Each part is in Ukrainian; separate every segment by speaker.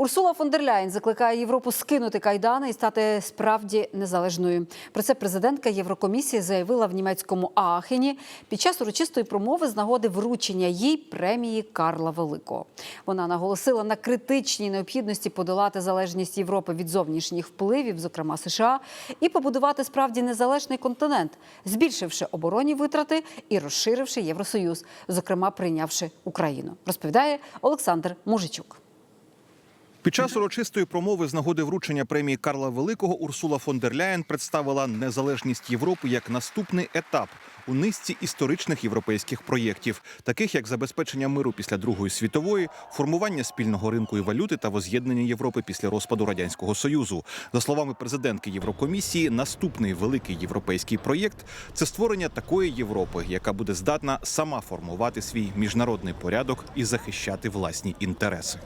Speaker 1: Урсула фон дер Ляєн закликає Європу скинути кайдани і стати справді незалежною. Про це президентка Єврокомісії заявила в німецькому Аахені під час урочистої промови з нагоди вручення їй премії Карла Великого. Вона наголосила на критичній необхідності подолати залежність Європи від зовнішніх впливів, зокрема США, і побудувати справді незалежний континент, збільшивши оборонні витрати і розширивши Євросоюз, зокрема прийнявши Україну. Розповідає Олександр Мужичук.
Speaker 2: Під час урочистої промови з нагоди вручення премії Карла Великого Урсула фон дер Ляєн представила незалежність Європи як наступний етап у низці історичних європейських проєктів, таких як забезпечення миру після Другої світової, формування спільного ринку і валюти та воз'єднання Європи після розпаду радянського союзу. За словами президентки Єврокомісії, наступний великий європейський проєкт це створення такої Європи, яка буде здатна сама формувати свій міжнародний порядок і захищати власні інтереси.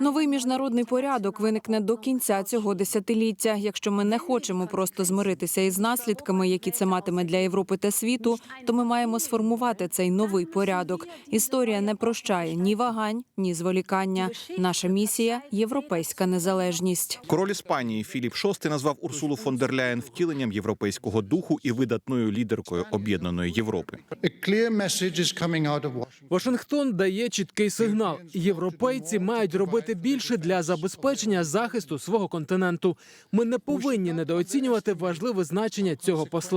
Speaker 3: Новий міжнародний порядок виникне до кінця цього десятиліття. Якщо ми не хочемо просто змиритися із наслідками, які це матиме для Європи та світу, то ми маємо сформувати цей новий порядок. Історія не прощає ні вагань, ні зволікання. Наша місія європейська незалежність.
Speaker 2: Король Іспанії Філіп VI назвав Урсулу фон дер Ляєн втіленням європейського духу і видатною лідеркою об'єднаної Європи.
Speaker 4: Вашингтон дає чіткий сигнал. Європейці мають робити більше для забезпечення захисту свого континенту. Ми не повинні недооцінювати важливе значення цього послання.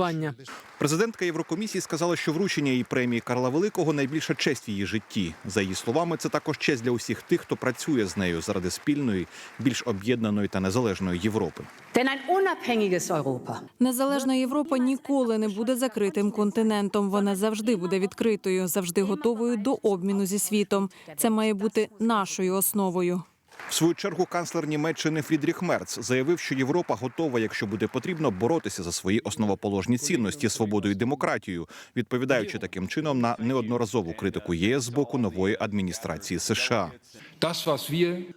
Speaker 2: Президентка Єврокомісії сказала, що вручення її премії Карла Великого найбільша честь в її житті. За її словами, це також честь для усіх тих, хто працює з нею заради спільної, більш об'єднаної та незалежної Європи.
Speaker 3: Незалежна Європа ніколи не буде закритим континентом. Вона завжди буде відкритою, завжди готовою до обміну зі світом. Це має бути нашою основою.
Speaker 2: В свою чергу канцлер Німеччини Фрідріх Мерц заявив, що Європа готова, якщо буде потрібно, боротися за свої основоположні цінності, свободу і демократію, відповідаючи таким чином на неодноразову критику ЄС з боку нової адміністрації США.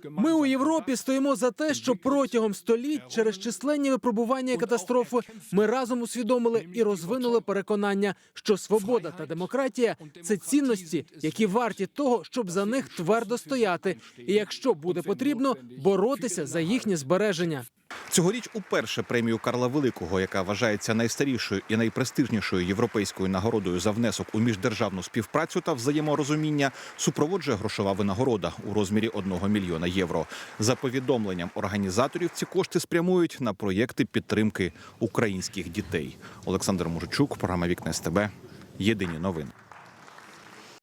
Speaker 4: Ми у Європі стоїмо за те, що протягом століть через численні випробування і катастрофи ми разом усвідомили і розвинули переконання, що свобода та демократія це цінності, які варті того, щоб за них твердо стояти, і якщо буде потрібно, боротися за їхнє збереження.
Speaker 2: Цьогоріч уперше премію Карла Великого, яка вважається найстарішою і найпрестижнішою європейською нагородою за внесок у міждержавну співпрацю та взаєморозуміння, супроводжує грошова винагорода у розмірі 1 мільйона євро. За повідомленням організаторів, ці кошти спрямують на проєкти підтримки українських дітей. Олександр Мужичук, програма Вікне СТБ. Єдині новини.